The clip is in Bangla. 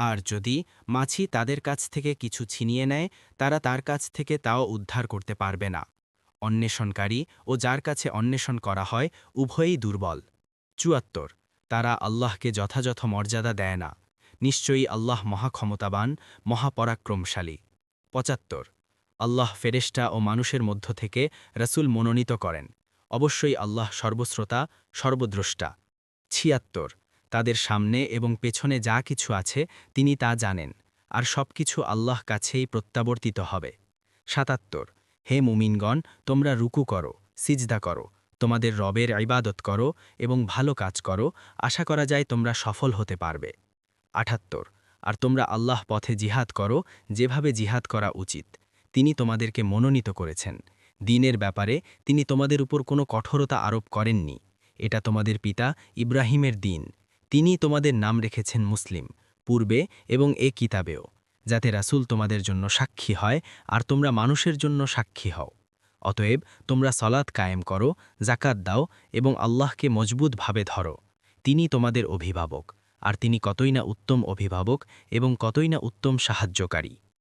আর যদি মাছি তাদের কাছ থেকে কিছু ছিনিয়ে নেয়, তারা তার কাছ থেকে তাও উদ্ধার করতে পারবে না। অন্বেষণকারী ও যার কাছে অন্বেষণ করা হয়, উভয়ই দুর্বল। চুয়াত্তর। তারা আল্লাহকে যথাযথ মর্যাদা দেয় না। নিশ্চয়ই আল্লাহ মহাক্ষমতাবান, মহাপরাক্রমশালী। পঁচাত্তর। আল্লাহ ফেরেস্টা ও মানুষের মধ্য থেকে রসুল মনোনীত করেন। অবশ্যই আল্লাহ সর্বশ্রোতা সর্বদ্রষ্টা। ছিয়াত্তর। তাদের সামনে এবং পেছনে যা কিছু আছে, তিনি তা জানেন, আর সব কিছু আল্লাহ কাছেই প্রত্যাবর্তিত হবে। সাতাত্তর, হে মুমিনগণ, তোমরা রুকু করো, সিজদা করো, তোমাদের রবের ইবাদত করো এবং ভালো কাজ করো, আশা করা যায় তোমরা সফল হতে পারবে। আঠাত্তর আর তোমরা আল্লাহ পথে জিহাদ করো, যেভাবে জিহাদ করা উচিত, তিনি তোমাদেরকে মনোনীত করেছেন। দিনের ব্যাপারে তিনি তোমাদের উপর কোনো কঠোরতা আরোপ করেননি, এটা তোমাদের পিতা ইব্রাহিমের দিন। তিনি তোমাদের নাম রেখেছেন মুসলিম, পূর্বে এবং এ কিতাবেও, যাতে রাসুল তোমাদের জন্য সাক্ষী হয় আর তোমরা মানুষের জন্য সাক্ষী হও। অতএব তোমরা সলাৎ কায়েম করো জাকাত দাও এবং আল্লাহকে মজবুতভাবে ধরো। তিনি তোমাদের অভিভাবক, আর তিনি কতই না উত্তম অভিভাবক এবং কতই না উত্তম সাহায্যকারী।